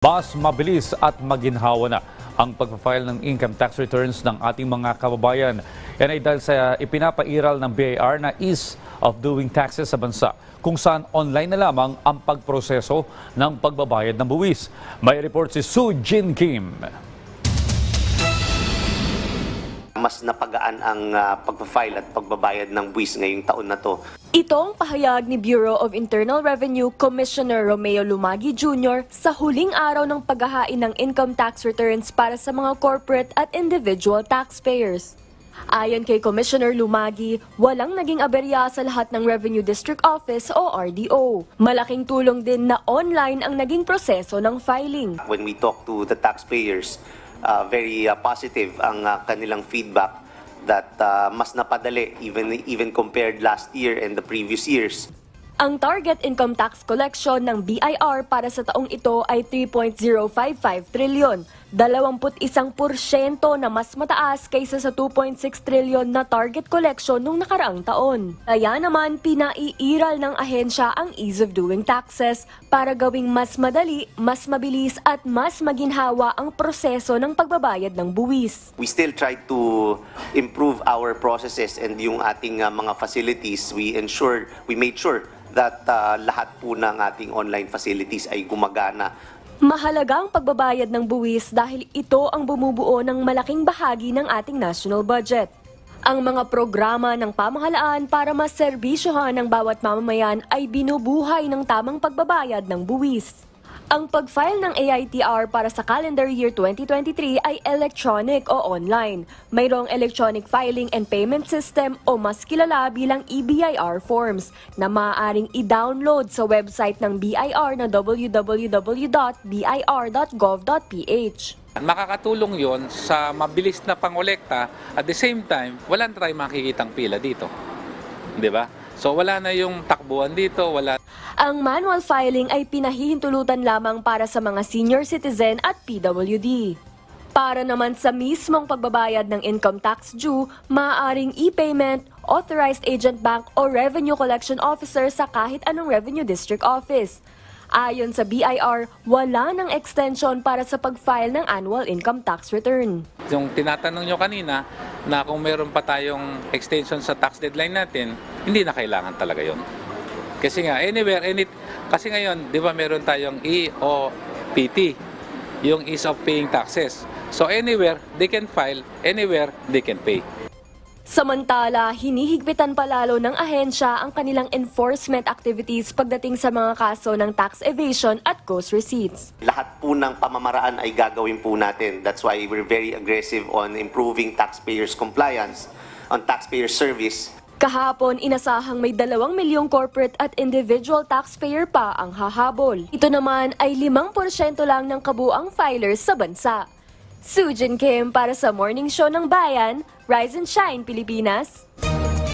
Mas mabilis at maginhawa na ang pagpapile ng income tax returns ng ating mga kababayan. Yan ay dahil sa ipinapairal ng BIR na ease of doing taxes sa bansa kung saan online na lamang ang pagproseso ng pagbabayad ng buwis. May report si Sue Jin Kim. Mas napagaan ang ah, pagpa-file at pagbabayad ng buwis ngayong taon na to. Ito ang pahayag ni Bureau of Internal Revenue Commissioner Romeo Lumagi Jr. sa huling araw ng paghahain ng income tax returns para sa mga corporate at individual taxpayers. Ayon kay Commissioner Lumagi, walang naging aberya sa lahat ng Revenue District Office o RDO. Malaking tulong din na online ang naging proseso ng filing. When we talk to the taxpayers, ah, very ah, positive ang ah, kanilang feedback that ah, mas napadali even even compared last year and the previous years. Ang target income tax collection ng BIR para sa taong ito ay 3.055 trilyon, 21% na mas mataas kaysa sa 2.6 trilyon na target collection nung nakaraang taon. Kaya naman pinaiiral ng ahensya ang ease of doing taxes para gawing mas madali, mas mabilis at mas maginhawa ang proseso ng pagbabayad ng buwis. We still try to improve our processes and yung ating ah, mga facilities, we ensure, we made sure that ah, lahat po ng ating online facilities ay gumagana Mahalaga ang pagbabayad ng buwis dahil ito ang bumubuo ng malaking bahagi ng ating national budget. Ang mga programa ng pamahalaan para mas serbisyohan ng bawat mamamayan ay binubuhay ng tamang pagbabayad ng buwis. Ang pag-file ng AITR para sa calendar year 2023 ay electronic o online. Mayroong electronic filing and payment system o mas kilala bilang EBIR forms na maaaring i-download sa website ng BIR na www.bir.gov.ph. Makakatulong yon sa mabilis na pangolekta at the same time, wala na makikitang pila dito. Di ba? So wala na yung takbuhan dito, wala Ang manual filing ay pinahihintulutan lamang para sa mga senior citizen at PWD. Para naman sa mismong pagbabayad ng income tax due, maaaring e-payment, authorized agent bank o revenue collection officer sa kahit anong revenue district office. Ayon sa BIR, wala ng extension para sa pag-file ng annual income tax return. yung tinatanong nyo kanina na kung meron pa tayong extension sa tax deadline natin, hindi na kailangan talaga yon. Kasi nga, anywhere, any, kasi ngayon, di ba meron tayong EOPT, yung ease of paying taxes. So anywhere, they can file, anywhere, they can pay. Samantala, hinihigpitan palalo ng ahensya ang kanilang enforcement activities pagdating sa mga kaso ng tax evasion at ghost receipts. lahat po ng pamamaraan ay gagawin po natin. That's why we're very aggressive on improving taxpayers' compliance, on taxpayer service. Kahapon, inasahang may dalawang milyong corporate at individual taxpayer pa ang hahabol. Ito naman ay 5% lang ng kabuang filers sa bansa. Sujin Kim para sa Morning Show ng Bayan, Rise and Shine Pilipinas.